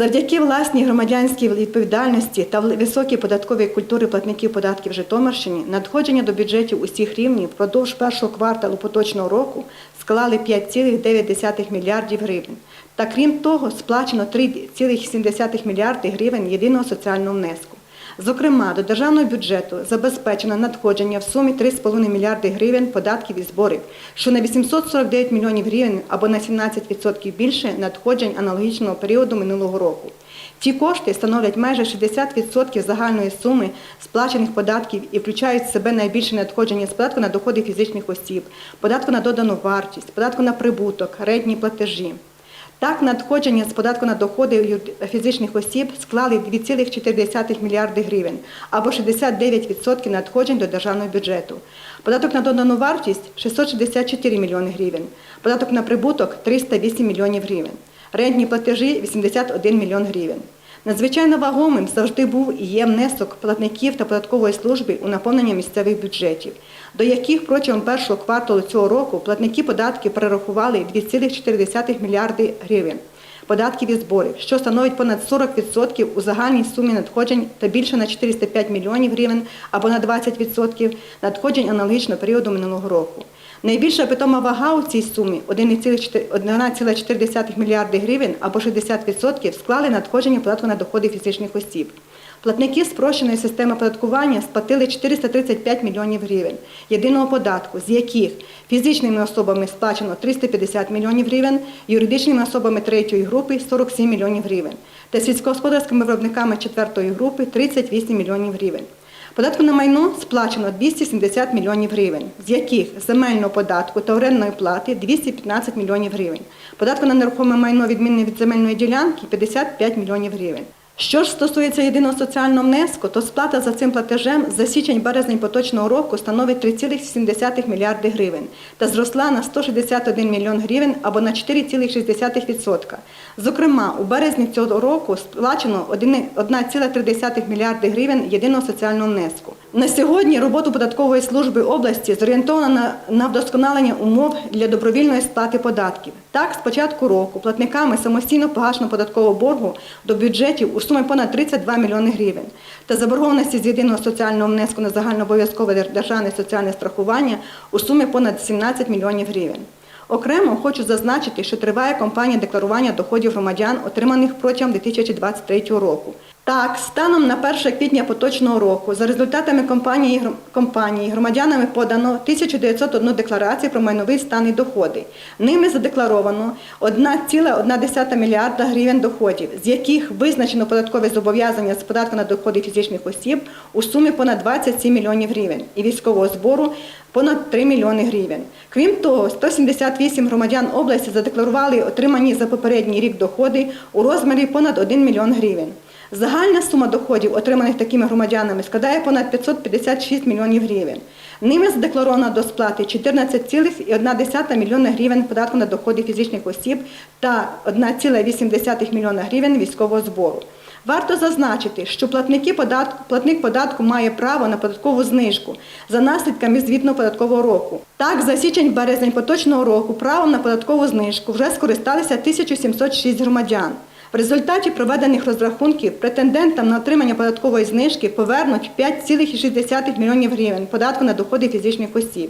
Завдяки власній громадянській відповідальності та високій податковій культурі платників податків Житомирщині надходження до бюджетів усіх рівнів впродовж першого кварталу поточного року склали 5,9 мільярдів гривень. Та крім того, сплачено 3,7 мільярди гривень єдиного соціального внеску. Зокрема, до державного бюджету забезпечено надходження в сумі 3,5 мільярди гривень податків і зборів, що на 849 мільйонів гривень або на 17% більше надходжень аналогічного періоду минулого року. Ці кошти становлять майже 60% загальної суми сплачених податків і включають в себе найбільше надходження з податку на доходи фізичних осіб, податку на додану вартість, податку на прибуток, рентні платежі. Так, надходження з податку на доходи фізичних осіб склали 2,4 мільярди гривень або 69% надходжень до державного бюджету. Податок на додану вартість 664 мільйони гривень, податок на прибуток 308 мільйонів гривень, рентні платежі 81 мільйон гривень. Надзвичайно вагомим завжди був і є внесок платників та податкової служби у наповнення місцевих бюджетів, до яких протягом першого кварталу цього року платники податків перерахували 2,4 мільярди гривень податків і зборів, що становить понад 40% у загальній сумі надходжень та більше на 405 мільйонів гривень або на 20% надходжень аналогічного періоду минулого року. Найбільша питома вага у цій сумі 1,4 мільярди гривень або 60% склали надходження податку на доходи фізичних осіб. Платники спрощеної системи оподаткування сплатили 435 мільйонів гривень єдиного податку, з яких фізичними особами сплачено 350 мільйонів гривень, юридичними особами третьої групи 47 мільйонів гривень та сільськогосподарськими виробниками четвертої групи 38 мільйонів гривень. Податку на майно сплачено 270 мільйонів гривень, з яких земельного податку та орендної плати 215 мільйонів гривень. Податку на нерухоме майно відмінне від земельної ділянки 55 мільйонів гривень. Що ж стосується єдиного соціального внеску, то сплата за цим платежем за січень-березень поточного року становить 3,7 мільярди гривень та зросла на 161 мільйон гривень або на 4,6%. Зокрема, у березні цього року сплачено 1,3 мільярди гривень єдиного соціального внеску. На сьогодні роботу податкової служби області зорієнтовано на, на вдосконалення умов для добровільної сплати податків. Так, з початку року платниками самостійно погашеного податкового боргу до бюджетів у сумі понад 32 мільйони гривень та заборгованості з єдиного соціального внеску на загальнообов'язкове державне соціальне страхування у сумі понад 17 мільйонів гривень. Окремо хочу зазначити, що триває кампанія декларування доходів громадян, отриманих протягом 2023 року. Так, станом на 1 квітня поточного року, за результатами кампанії, гром- кампанії громадянами подано 1901 декларацію про майновий стан і доходи. Ними задекларовано 1,1 мільярда гривень доходів, з яких визначено податкове зобов'язання з податку на доходи фізичних осіб у сумі понад 27 мільйонів гривень і військового збору понад 3 мільйони гривень. Крім того, 178 громадян області задекларували отримані за попередній рік доходи у розмірі понад 1 мільйон гривень. Загальна сума доходів, отриманих такими громадянами, складає понад 556 мільйонів гривень. Ними задекларовано до сплати 14,1 мільйона гривень податку на доходи фізичних осіб та 1,8 мільйона гривень військового збору. Варто зазначити, що платники податку, платник податку має право на податкову знижку за наслідками звітного податкового року. Так, за січень-березень поточного року правом на податкову знижку вже скористалися 1706 громадян. В результаті проведених розрахунків претендентам на отримання податкової знижки повернуть 5,6 млн грн податку на доходи фізичних осіб.